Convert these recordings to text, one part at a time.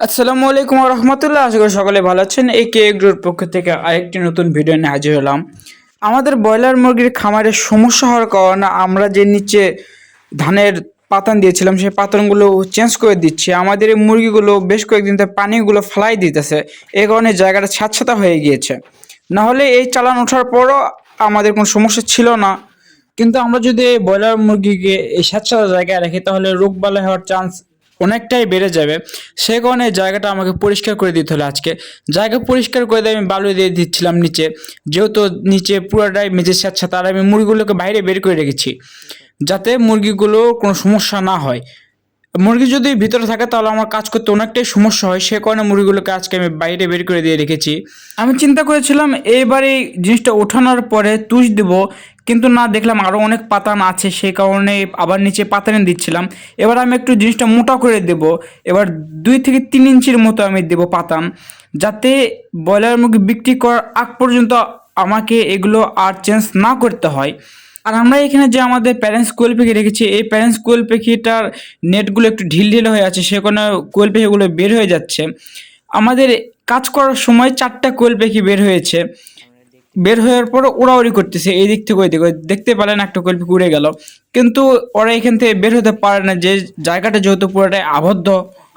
আসসালামু আলাইকুম রহমতুল্লাহ। আশা করি সকলে ভালো আছেন। এই কে গ্রুর পক্ষ থেকে আরেকটি নতুন ভিডিও নিয়ে হাজির হলাম। আমাদের ব্রয়লার মুরগির খামারে সমস্যা হওয়ার কারণে আমরা যে নিচে ধানের পাতান দিয়েছিলাম, সেই পাতানগুলো চেঞ্জ করে দিচ্ছি। আমাদের এই মুরগিগুলো বেশ কয়েকদিন ধরে পানিগুলো ফেলাই দিতেছে। এই কারণে জায়গাটা ছাতছাতা হয়ে গিয়েছে। নাহলে এই চালান ওঠার পরও আমাদের কোনো সমস্যা ছিল না। কিন্তু আমরা যদি ব্রয়লার মুরগিকে এই স্যাঁতসাদা জায়গায় রাখি, তাহলে রোগ বালাই হওয়ার চান্স অনেকটাই বেড়ে যাবে। সে কারণে জায়গাটা আমাকে পরিষ্কার করে দিতে হলো আজকে। জায়গা পরিষ্কার করে দিয়ে আমি বালু দিয়ে দিচ্ছিলাম নিচে। যেহেতু নিচে পুরোটাই মেঝে স্যাঁতসাতা আর আমি মুরগিগুলোকে বাইরে বের করে রেখেছি। যাতে মুরগিগুলো কোনো সমস্যা না হয়। মুরগি যদি ভিতরে থাকে তাহলে আমার কাজ করতে অনেকটাই সমস্যা হয়। সে কারণে মুরগিগুলোকে আজকে আমি বাইরে বের করে দিয়ে রেখেছি। আমি চিন্তা করেছিলাম, এইবার এই জিনিসটা ওঠানোর পরে তুষ দেব, কিন্তু না দেখলাম আরও অনেক পাতান আছে সেই কারণে আবার নিচে পাতান দিচ্ছিলাম। এবার আমি একটু জিনিসটা মোটা করে দেব, এবার দুই থেকে তিন ইঞ্চির মতো আমি দেব পাতান, যাতে ব্রয়লার মুরগি বিক্রি করার আগ পর্যন্ত আমাকে এগুলো আর চেঞ্জ না করতে হয়। আর আমরা এখানে যে আমাদের প্যারেন্টস কোয়েল পাখি রেখেছি, এই প্যারেন্টস কোয়েল পাখিটার নেটগুলো একটু ঢিল ঢিল হয়ে আছে, সে কারণে কোয়েল পাখিগুলো বের হয়ে যাচ্ছে। আমাদের কাজ করার সময় চারটা কোয়েল পাখি বের হয়েছে। বের হওয়ার পর উড়াউড়ি করতেছে, এই দিক থেকে ওই দিকে দেখতে পেলেন একটা কোয়েল পাখি উড়ে গেল। কিন্তু ওরা এখান থেকে বের হতে পারে না, যে জায়গাটা যেহেতু পুরোটাই আবদ্ধ।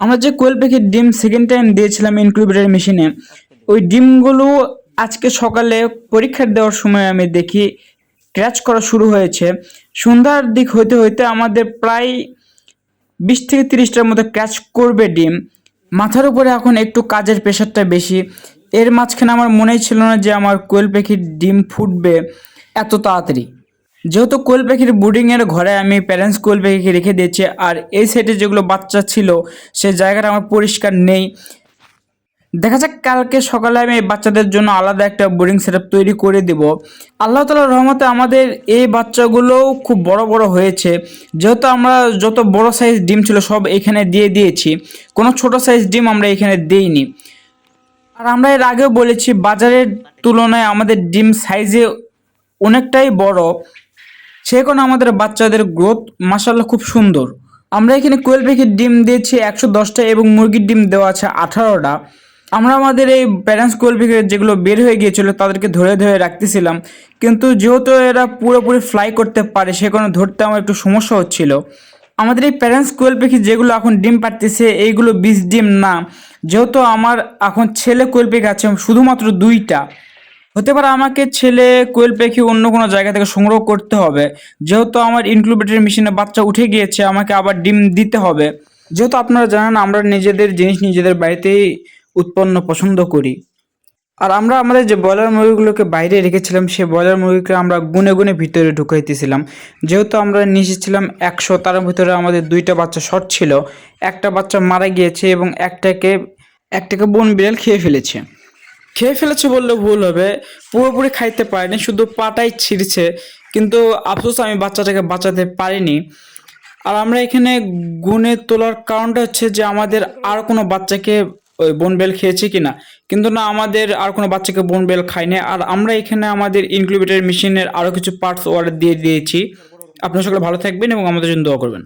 আমরা যে কোয়েল পাখির ডিম সেকেন্ড টাইম দিয়েছিলাম ইনকিউবেটর মেশিনে ওই ডিমগুলো আজকে সকালে পরীক্ষা দেওয়ার সময় আমি দেখি ক্র্যাচ করা শুরু হয়েছে। সন্ধ্যার দিক হইতে হইতে আমাদের প্রায় বিশ থেকে তিরিশটার মতো ক্র্যাচ করবে ডিম। মাথার উপরে এখন একটু কাজের প্রেশারটা বেশি। এর মাঝখানে আমার মনেই ছিল না যে আমার কোয়েল পাখির ডিম ফুটবে এত তাড়াতাড়ি। যেহেতু কোয়েল পাখির বুডিংয়ের ঘরে আমি প্যারেন্টস কোয়েল পাখিকে রেখে দিয়েছি, আর এই সাইডে যেগুলো বাচ্চা ছিল, সে জায়গাটা আমার পরিষ্কার নেই। দেখা যাক কালকে সকালে আমি এই বাচ্চাদের জন্য আলাদা একটা বোর্ডিং সেট তৈরি করে দেব। আল্লাহ তালার রহমতে আমাদের এই বাচ্চাগুলোও খুব বড় বড় হয়েছে। যেহেতু আমরা যত বড় সাইজ ডিম ছিল সব এখানে দিয়ে দিয়েছি, কোনো ছোট সাইজ ডিম আমরা এখানে দিইনি। আর আমরা এর আগেও বলেছি, বাজারের তুলনায় আমাদের ডিম সাইজে অনেকটাই বড়। সে কারণে আমাদের বাচ্চাদের গ্রোথ মাসাল্লাহ খুব সুন্দর। আমরা এখানে কোয়েল পাখির ডিম দিয়েছি একশো দশটা এবং মুরগির ডিম দেওয়া আছে আঠারোটা। আমরা আমাদের এই প্যারেন্টস কোয়েল পাখি যেগুলো বের হয়ে গিয়েছিল তাদেরকে ধরে ধরে রাখতেছিলাম। কিন্তু যেহেতু এরা পুরোপুরি ফ্লাই করতে পারে, সে কারণে ধরতে আমার একটু সমস্যা হচ্ছিল। আমাদের এই প্যারেন্টস কোয়েল পাখি যেগুলো এখন ডিম পাড়তেছে, এইগুলো বীজ ডিম না। যেহেতু আমার এখন ছেলে কোয়েল পাখি আছে, শুধুমাত্র দুইটা। হতে পারে আমাকে ছেলে কোয়েল পাখি অন্য কোনো জায়গা থেকে সংগ্রহ করতে হবে। যেহেতু আমার ইনক্লুবেটর মেশিনে বাচ্চা উঠে গিয়েছে, আমাকে আবার ডিম দিতে হবে। যেহেতু আপনারা জানেন, আমরা নিজেদের জিনিস নিজেদের বাড়িতেই উৎপন্ন পছন্দ করি। আর আমরা আমাদের যে ব্রয়লার মুরগিগুলোকে বাইরে রেখেছিলাম সেই ব্রয়লার মুরগিকে আমরা গুনে গুনে ভিতরে ঢুকাইতেছিলাম। যেহেতু আমরা নিচে ছিলাম একশো, তার ভিতরে আমাদের দুইটা বাচ্চা শর্ট ছিল। একটা বাচ্চা মারা গিয়েছে এবং একটাকে একটাকে বন বিড়াল খেয়ে ফেলেছে। খেয়ে ফেলেছে বললে ভুল হবে। পুরোপুরি খাইতে পারেনি, শুধু পাটাই ছিঁড়ছে। কিন্তু আফসোস, আমি বাচ্চাটাকে বাঁচাতে পারিনি। আর আমরা এখানে গুনে তোলার কারণটা হচ্ছে যে আমাদের আর কোনো বাচ্চাকে ওই বনবেল কি না কিন্তু না, আমাদের আর কোনো বাচ্চাকে বনবেল খায়নি আর আমরা এখানে আমাদের ইনকিউবেটার মেশিনের আরও কিছু পার্টস অর্ডার দিয়ে দিয়েছি। আপনারা সকলে ভালো থাকবেন এবং আমাদের জন্য দোয়া করবেন।